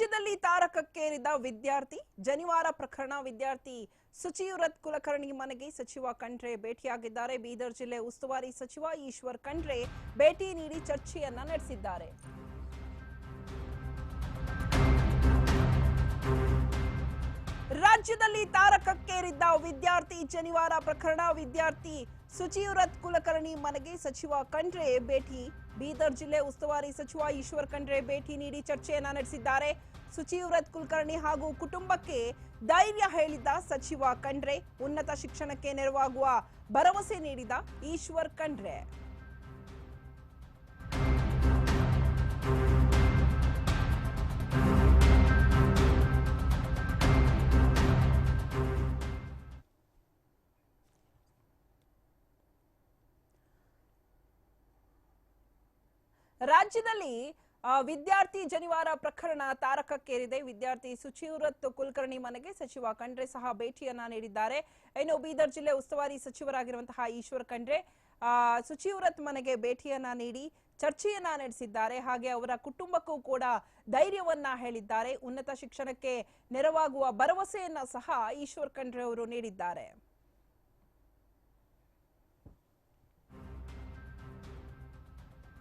ರಾಜ್ಯದಲ್ಲಿ ತಾರಕಕ್ಕೇರಿದ ವಿದ್ಯಾರ್ಥಿ, ಜನಿವಾರ ಪ್ರಕರಣ ವಿದ್ಯಾರ್ಥಿ ಸುಚಿವ್ರತ್ ಕುಲಕರ್ಣಿ ಮನೆಗೆ ಸಚಿವ ಖಂಡ್ರೆ ಭೇಟಿಯಾಗಿದ್ದಾರೆ. ಬೀದರ್ ಜಿಲ್ಲೆ ಉಸ್ತುವಾರಿ ಸಚಿವ ಈಶ್ವರ್ ಖಂಡ್ರೆ ಭೇಟಿ ನೀಡಿ ಚರ್ಚೆಯನ್ನ ನಡೆಸಿದ್ದಾರೆ. ರಾಜ್ಯದಲ್ಲಿ ತಾರಕಕ್ಕೇರಿದ್ದ ವಿದ್ಯಾರ್ಥಿ ಶನಿವಾರ ಪ್ರಕರಣ, ವಿದ್ಯಾರ್ಥಿ ಸುಚಿವ್ರತ್ ಕುಲಕರ್ಣಿ ಮನೆಗೆ ಸಚಿವ ಖಂಡ್ರೆ ಭೇಟಿ. ಬೀದರ್ ಜಿಲ್ಲೆ ಉಸ್ತುವಾರಿ ಸಚಿವ ಈಶ್ವರ್ ಖಂಡ್ರೆ ಭೇಟಿ ನೀಡಿ ಚರ್ಚೆಯನ್ನ ನಡೆಸಿದ್ದಾರೆ. ಸುಚಿವ್ರತ್ ಕುಲಕರ್ಣಿ ಹಾಗೂ ಕುಟುಂಬಕ್ಕೆ ಧೈರ್ಯ ಹೇಳಿದ್ದ ಸಚಿವ ಖಂಡ್ರೆ, ಉನ್ನತ ಶಿಕ್ಷಣಕ್ಕೆ ನೆರವಾಗುವ ಭರವಸೆ ನೀಡಿದ ಈಶ್ವರ್ ಖಂಡ್ರೆ. ರಾಜ್ಯದಲ್ಲಿ ವಿದ್ಯಾರ್ಥಿ ಜನಿವಾರ ಪ್ರಕರಣ ತಾರಕಕ್ಕೇರಿದೆ. ವಿದ್ಯಾರ್ಥಿ ಸುಚಿವ್ರತ್ ಕುಲಕರ್ಣಿ ಮನೆಗೆ ಸಚಿವ ಖಂಡ್ರೆ ಸಹ ಭೇಟಿಯನ್ನ ನೀಡಿದ್ದಾರೆ. ಇನ್ನು ಬೀದರ್ ಜಿಲ್ಲೆ ಉಸ್ತುವಾರಿ ಸಚಿವರಾಗಿರುವಂತಹ ಈಶ್ವರ್ ಖಂಡ್ರೆ ಆ, ಸುಚಿವ್ರತ್ ಮನೆಗೆ ಭೇಟಿಯನ್ನ ನೀಡಿ ಚರ್ಚೆಯನ್ನ ನಡೆಸಿದ್ದಾರೆ. ಹಾಗೆ ಅವರ ಕುಟುಂಬಕ್ಕೂ ಕೂಡ ಧೈರ್ಯವನ್ನ ಹೇಳಿದ್ದಾರೆ. ಉನ್ನತ ಶಿಕ್ಷಣಕ್ಕೆ ನೆರವಾಗುವ ಭರವಸೆಯನ್ನ ಸಹ ಈಶ್ವರ್ ಖಂಡ್ರೆ ಅವರು ನೀಡಿದ್ದಾರೆ.